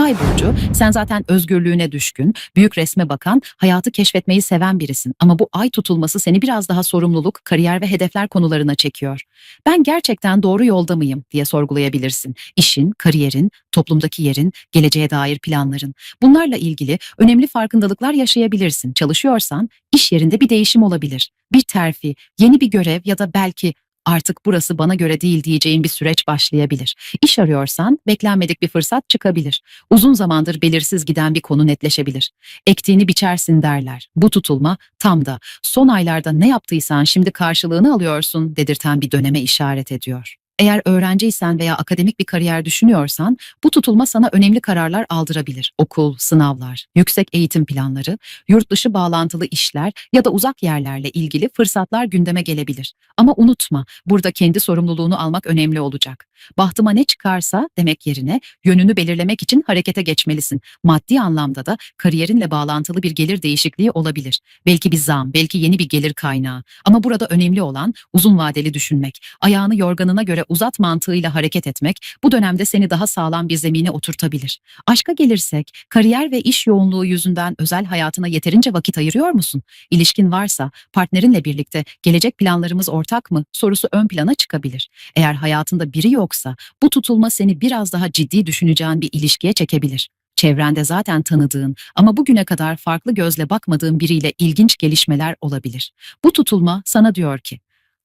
Yay burcu, sen zaten özgürlüğüne düşkün, büyük resme bakan, hayatı keşfetmeyi seven birisin. Ama bu ay tutulması seni biraz daha sorumluluk, kariyer ve hedefler konularına çekiyor. Ben gerçekten doğru yolda mıyım diye sorgulayabilirsin. İşin, kariyerin, toplumdaki yerin, geleceğe dair planların. Bunlarla ilgili önemli farkındalıklar yaşayabilirsin. Çalışıyorsan iş yerinde bir değişim olabilir. Bir terfi, yeni bir görev ya da belki artık burası bana göre değil diyeceğin bir süreç başlayabilir. İş arıyorsan beklenmedik bir fırsat çıkabilir. Uzun zamandır belirsiz giden bir konu netleşebilir. Ektiğini biçersin derler. Bu tutulma tam da son aylarda ne yaptıysan şimdi karşılığını alıyorsun dedirten bir döneme işaret ediyor. Eğer öğrenciysen veya akademik bir kariyer düşünüyorsan bu tutulma sana önemli kararlar aldırabilir. Okul, sınavlar, yüksek eğitim planları, yurt dışı bağlantılı işler ya da uzak yerlerle ilgili fırsatlar gündeme gelebilir. Ama unutma, burada kendi sorumluluğunu almak önemli olacak. Bahtıma ne çıkarsa demek yerine yönünü belirlemek için harekete geçmelisin. Maddi anlamda da kariyerinle bağlantılı bir gelir değişikliği olabilir. Belki bir zam, belki yeni bir gelir kaynağı. Ama burada önemli olan uzun vadeli düşünmek. Ayağını yorganına göre uzat mantığıyla hareket etmek bu dönemde seni daha sağlam bir zemine oturtabilir. Aşka gelirsek, kariyer ve iş yoğunluğu yüzünden özel hayatına yeterince vakit ayırıyor musun? İlişkin varsa partnerinle birlikte gelecek planlarımız ortak mı sorusu ön plana çıkabilir. Eğer hayatında biri yoksa bu tutulma seni biraz daha ciddi düşüneceğin bir ilişkiye çekebilir. Çevrende zaten tanıdığın ama bugüne kadar farklı gözle bakmadığın biriyle ilginç gelişmeler olabilir. Bu tutulma sana diyor ki,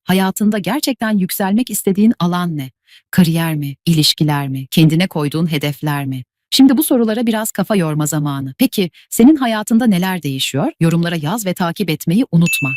hayatında gerçekten yükselmek istediğin alan ne? Kariyer mi, ilişkiler mi, kendine koyduğun hedefler mi? Şimdi bu sorulara biraz kafa yorma zamanı. Peki senin hayatında neler değişiyor? Yorumlara yaz ve takip etmeyi unutma.